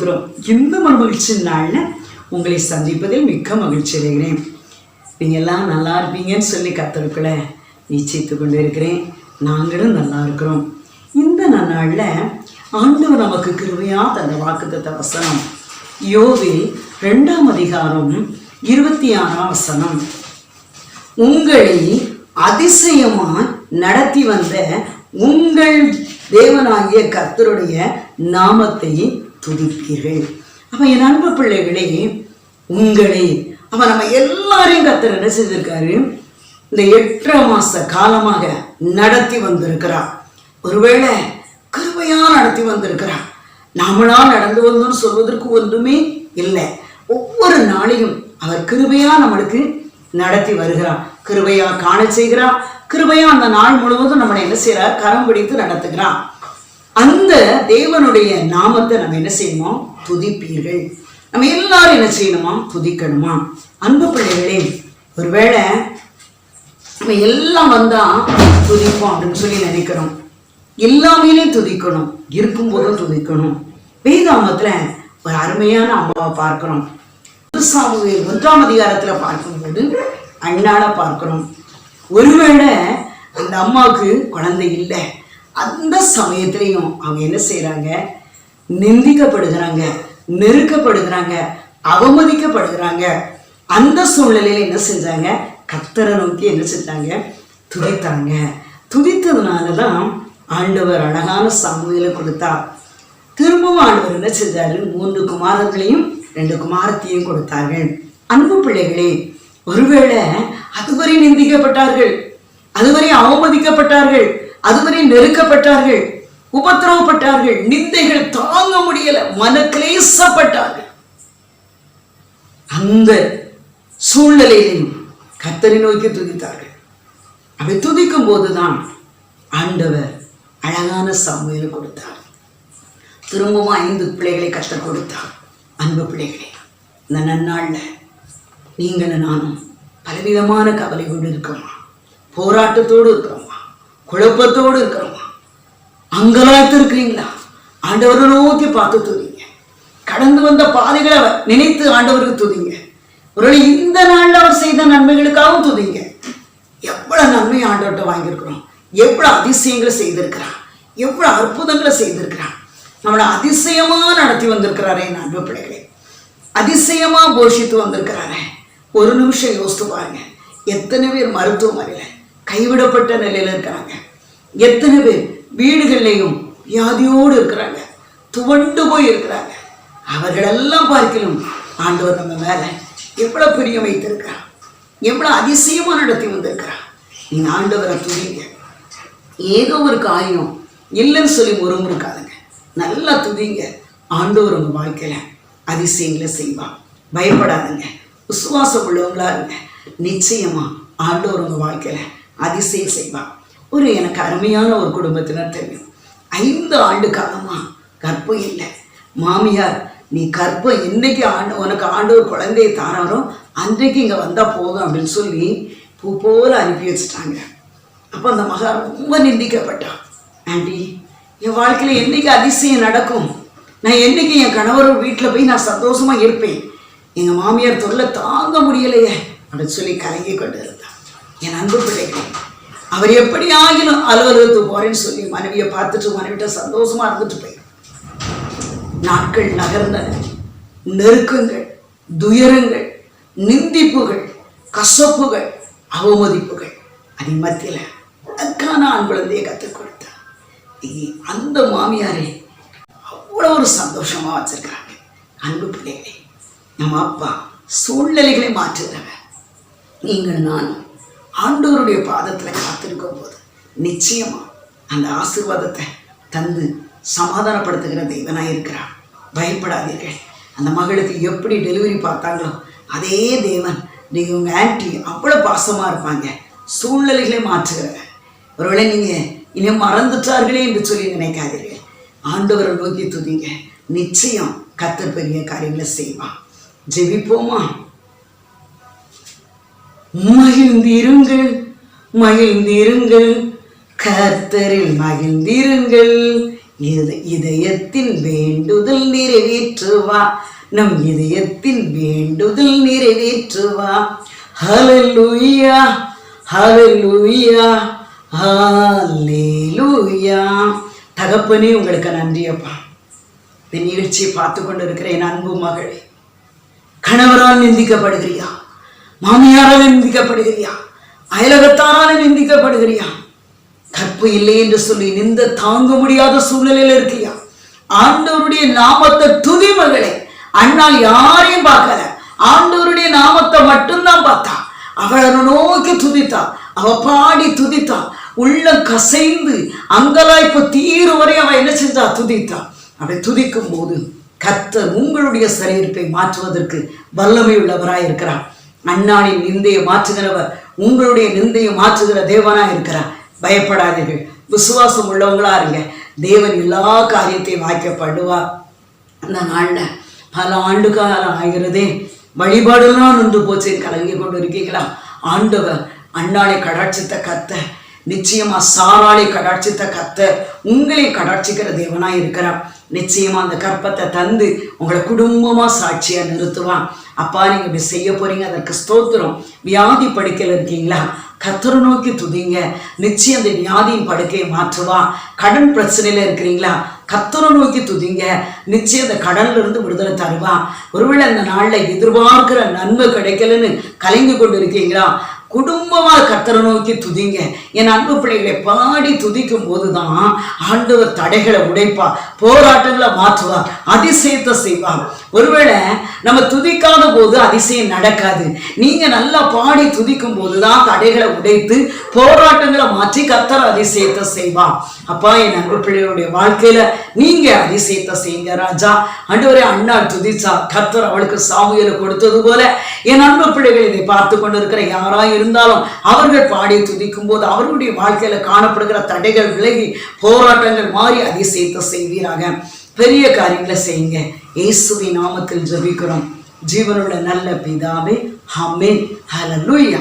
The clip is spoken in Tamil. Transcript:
ஸ்தோத்திரம் இந்த மகிழ்ச்சி நாளில் உங்களை சந்திப்பதில் மிக்க மகிழ்ச்சி அடைகிறேன். நீங்கள் எல்லாம் நல்லா இருப்பீங்கன்னு சொல்லி கத்தருக்குள்ள நிச்சயித்து கொண்டு இருக்கிறேன் நாங்களும் நல்லா இருக்கிறோம். இந்த நாளில் ஆண்டவர் நமக்கு கிருமையாக தந்த வாக்குத்தத்த வசனம். யோவில் ரெண்டாம் அதிகாரம் இருபத்தி ஆறாம் வசனம். உங்களை அதிசயமாக நடத்தி வந்த உங்கள் தேவனாகிய கர்த்தருடைய நாமத்தை துதிப்பீர்கள் அப்ப என் அன்பு பிள்ளைகளே உங்களை அவ நம்ம எல்லாரையும் கர்த்தர் என்ன செய்திருக்காரு? இந்த எட்டரை மாச காலமாக நடத்தி வந்திருக்கிறார். ஒருவேளை கிருபையா நடத்தி வந்திருக்கிறார். நாமளா நடந்து வந்தோம்னு சொல்வதற்கு ஒன்றுமே இல்லை. ஒவ்வொரு நாளையும் அவர் கிருபையா நம்மளுக்கு நடத்தி வருகிறார். கிருபையா காண செய்கிறார். கிருபையா அந்த நாள் முழுவதும் நம்மளை என்ன செய்யறார் கரம் பிடித்து நடத்துகிறார். அந்த தேவனுடைய நாமத்தை நம்ம என்ன செய்யணுமா? துதிப்பீர்கள். நம்ம எல்லாரும் என்ன செய்யணுமா? துதிக்கணுமா? அன்பு பிள்ளைகளே ஒருவேளை நம்ம எல்லாம் வந்தா துதிப்போம் அப்படின்னு சொல்லி நினைக்கிறோம். எல்லாமே துதிக்கணும். இருக்கும்போதும் துதிக்கணும். வேதாமத்துல ஒரு அருமையான அம்மாவை பார்க்கிறோம். சாமுவேல் ஒன்றாம் அதிகாரத்துல பார்க்கும்போது அண்ணால பார்க்கிறோம். ஒருவேளை அந்த அம்மாவுக்கு குழந்தை இல்லை. அந்த சமயத்திலையும் அவங்க என்ன செய்கிறாங்க நிந்திக்கப்படுகிறாங்க நெருக்கப்படுகிறாங்க அவமதிக்கப்படுகிறாங்க. அந்த சூழ்நிலையில என்ன செஞ்சாங்க? கத்தரை நோக்கி என்ன செஞ்சாங்க? துதித்தாங்க. துதித்ததுனால தான் ஆண்டவர் அழகான சாமுவேலை கொடுத்தார் திரும்பவும் ஆண்டவர் என்ன செஞ்சாரு? மூன்று குமாரர்களையும் ரெண்டு குமாரத்தையும் கொடுத்தார்கள். அன்பு பிள்ளைகளே ஒருவேளை அதுவரை நிந்திக்கப்பட்டார்கள் அதுவரை அவமதிக்கப்பட்டார்கள் அதுவரை நெருக்கப்பட்டார்கள் உபத்திரவப்பட்டார்கள் நிந்தைகள் தாங்க முடியல மன கிளேசப்பட்டார்கள் அந்த சூழ்நிலையிலையும் கத்தரை நோக்கி துதித்தார்கள். அவை துதிக்கும் போதுதான் ஆண்டவர் அழகான சமையல் கொடுத்தார். திரும்பவும் ஐந்து பிள்ளைகளை கஷ்டம் கொடுத்தார். அன்பு பிள்ளைகளே இந்த நன்னாளில் நீங்களும் நானும் பலவிதமான கவலைகளோடு இருக்கிறோமா போராட்டத்தோடு இருக்கோம்? குழப்பத்தோடு இருக்கிறோமா. அங்கலாத்து இருக்கிறீங்களா? ஆண்டவரை நோக்கி பார்த்து துதிங்க. கடந்து வந்த பாதைகளை நினைத்து ஆண்டவருக்கு துதிங்க. ஒருவேளை இந்த நாளில் அவர் செய்த நன்மைகளுக்காகவும் துதிங்க. எவ்வளவு நன்மை ஆண்டவர்கிட்ட வாங்கியிருக்கிறோம். எவ்வளவு அதிசயங்களை செய்திருக்கிறான். எவ்வளவு அற்புதங்களை செய்திருக்கிறான். நம்மளை அதிசயமா நடத்தி வந்திருக்கிறாரே என் அன்பு பிள்ளைகளே. அதிசயமா போஷித்து வந்திருக்கிறாரே. ஒரு நிமிஷம் யோசித்து பாருங்க. எத்தனை பேர் மருத்துவமனையில் கைவிடப்பட்ட நிலையில இருக்கிறாங்க. எத்தனை பேர் வீடுகள்லையும் வியாதியோடு இருக்கிறாங்க. துவண்டு போய் இருக்கிறாங்க. அவர்களெல்லாம் பார்க்கலும் ஆண்டவர் நம்ம மேலே எவ்வளவு பிரியம் வைத்திருக்கிறார். எவ்வளவு அதிசயமா நடத்தி வந்திருக்கிறார். நீங்க ஆண்டவரை துதிங்க. ஏதோ ஒரு காயம் இல்லைன்னு சொல்லி முறுமுறுக்காதுங்க. நல்லா துதிங்க. ஆண்டவர் உங்கள் வாழ்க்கையில் அதிசயங்களை செய்வான் பயப்படாதுங்க. விசுவாசம் உள்ளவங்களா இருங்க. நிச்சயமா ஆண்டவர் உங்கள் வாழ்க்கையில் அதிசயம் செய்வான். ஒரு எனக்கு அருமையான ஒரு குடும்பத்தினர் தெரியும். ஐந்து ஆண்டு காலமாக கற்பம் இல்லை. மாமியார் நீ கற்பம் இன்னைக்கு ஆண்டு உனக்கு ஆண்டவர் குழந்தையை தாராரோ அன்றைக்கு இங்கே வந்தால் போதும் அப்படின்னு சொல்லி பூ போல அனுப்பி வச்சுட்டாங்க. அப்போ அந்த மகா ரொம்ப நிந்திக்கப்பட்டான். ஆண்டி என் வாழ்க்கையில் என்றைக்கு அதிசயம் நடக்கும்? நான் என்றைக்கு என் கணவரோட வீட்டில் போய் நான் சந்தோஷமாக இருப்பேன்? எங்கள் மாமியார் தொல்லை தாங்க முடியலையே அப்படின்னு சொல்லி கலங்கி கொண்டு என் அன்பு பிள்ளைகள் அவர் எப்படி ஆகிலும் அலுவலகத்துக்கு போறேன்னு சொல்லி மனைவியை பார்த்துட்டு மனைவிட்ட சந்தோஷமா இருந்துட்டு போய் நாட்கள் நகர்ந்தன. நெருக்கங்கள் துயரங்கள் நிந்திப்புகள் கசப்புகள் அவமதிப்புகள் அதை மத்தியில் அதுக்கான ஆண் குழந்தையை கற்றுக் கொடுத்தார் அந்த மாமியாரே அவ்வளோ ஒரு சந்தோஷமா வச்சிருக்கிறாங்க. அன்பு பிள்ளைகளே நம்ம அப்பா சூழ்நிலைகளை மாற்றுகிறவர். நீங்கள் நானும் ஆண்டவருடைய பாதத்தில் காத்திருக்கும் போது நிச்சயமா அந்த ஆசீர்வாதத்தை தந்து சமாதானப்படுத்துகிற தெய்வனாக இருக்கிறான் பயப்படாதீர்கள். அந்த மகளுக்கு எப்படி டெலிவரி பார்த்தாங்களோ அதே தேவன் நீங்கள் உங்கள் ஆன்டி அவ்வளோ பாசமாக இருப்பாங்க. சூழ்நிலைகளை மாற்றுகிறவர் ஒருவேளை நீங்கள் இனி மறந்துட்டார்களே என்று சொல்லி நினைக்காதீர்கள். ஆண்டவரை நோக்கி துதிங்க. நிச்சயம் கத்த பெரிய காரியங்களை செய்வான் ஜெபிப்போமா? மகிழ்ந்திருங்கள் மகிழ்ந்திருங்கள் கர்த்தரில் மகிழ்ந்திருங்கள் இது இதயத்தின் வேண்டுதல் நிறைவேற்றுவா நம் இதயத்தின் வேண்டுதல் நிறைவேற்றுவா ஹalleluya ஹalleluya ஹalleluya. தகப்பனே உங்களுக்கு நன்றியப்பா இந்த நிகழ்ச்சியை பார்த்து கொண்டு இருக்கிற என் அன்பு மகளே கணவரால் நிந்திக்கப்படுகிறியா? மாமியாரால் நிந்திக்கப்படுகிறியா? அயலகத்தாரால் நிந்திக்கப்படுகிறியா? கற்பு இல்லை என்று சொல்லி நிந்த தாங்க முடியாத சூழ்நிலையில இருக்கியா? ஆண்டவருடைய நாமத்தை துதி மகளே. அண்ணால் யாரையும் பார்க்கல. ஆண்டவருடைய நாமத்தை மட்டும்தான் பார்த்தா. அவளை நோக்கி துதித்தா. அவ பாடி துதித்தா. உள்ள கசைந்து அங்கலாய்ப்பு தீரும் வரை அவ என்ன செஞ்சா? துதித்தா. அப்படி துதிக்கும் போது கத்த உங்களுடைய சரீரத்தை மாற்றுவதற்கு வல்லமை உள்ளவராய் இருக்கிறான் அண்ணானின் நிந்தையை மாற்றுகிறவர் உங்களுடைய நிந்தையை மாற்றுகிற தேவனாக இருக்கிறார். பயப்படாதீர்கள். விசுவாசம் உள்ளவங்களா இருங்க. தேவன் எல்லா காரியத்தையும் வாய்க்கப்படுவார் அந்த நாளில் பல ஆண்டு காலம் ஆகிறதே. வழிபாடுலாம் நின்று போச்சு. கலங்கி கொண்டு இருக்கீங்களா ஆண்டவர் அண்ணாளை கடாட்சித்த கத்த நிச்சயமா சாராளை கடாட்சித்த கத்த உங்களை கடாட்சிக்கிற தேவனாக இருக்கிறார். நிச்சயமாக அந்த கற்பத்தை தந்து உங்களை குடும்பமாக சாட்சியாக நிறுத்துவான். அப்பா நீங்க இப்படி செய்ய போறீங்க அதற்கு ஸ்தோத்திரம். வியாதி படுக்கையில் இருக்கீங்களா? கத்தரை நோக்கி துதிங்க. நிச்சயம் அந்த வியாதியின் படுக்கையை மாற்றுவான் கடன் பிரச்சனையில இருக்கிறீங்களா? கத்தரை நோக்கி துதிங்க. நிச்சயம் அந்த கடல்ல இருந்து விடுதலை தருவான் ஒருவேளை அந்த நாளில் எதிர்பார்க்கிற நன்மை கிடைக்கலன்னு கலங்கி கொண்டு இருக்கீங்களா குடும்பமா கத்தரை நோக்கி துதிங்க. என் அன்பு பிள்ளைகளை பாடி துதிக்கும் போதுதான் ஆண்டவர் தடைகளை உடைப்பா போராட்டங்களை மாற்றுவார் அதிசயத்தை செய்வார். ஒருவேளை நம்ம துதிக்காத போது அதிசயம் நடக்காது. நீங்க நல்லா பாடி துதிக்கும் போதுதான் தடைகளை உடைத்து போராட்டங்களை மாற்றி கத்தர் அதிசயத்தை செய்வார். அப்பா என் அன்பு பிள்ளைகளுடைய வாழ்க்கையில நீங்க அதிசயத்தை செய்யுங்க ராஜா. அன்றுவரே அண்ணா துதிச்சா கத்தர் அவளுக்கு சாமுவேலை கொடுத்தது போல என் அன்பு பிள்ளைகள் இதை பார்த்து கொண்டு இருக்கிற யாராயும் இருந்தாலும் அவர்கள் பாடி துதிக்கும் போது அவர்களுடைய வாழ்க்கையில காணப்படுகிற தடைகள் விலகி போராட்டங்கள் மாறி அதிசயத்தை செய்வீராக. பெரிய காரியங்களை செய்யுங்க. இயேசுவின் நாமத்தில் ஜபிக்கிறோம். ஜீவனுள்ள நல்ல பிதாவே ஹமே ஹalleluya.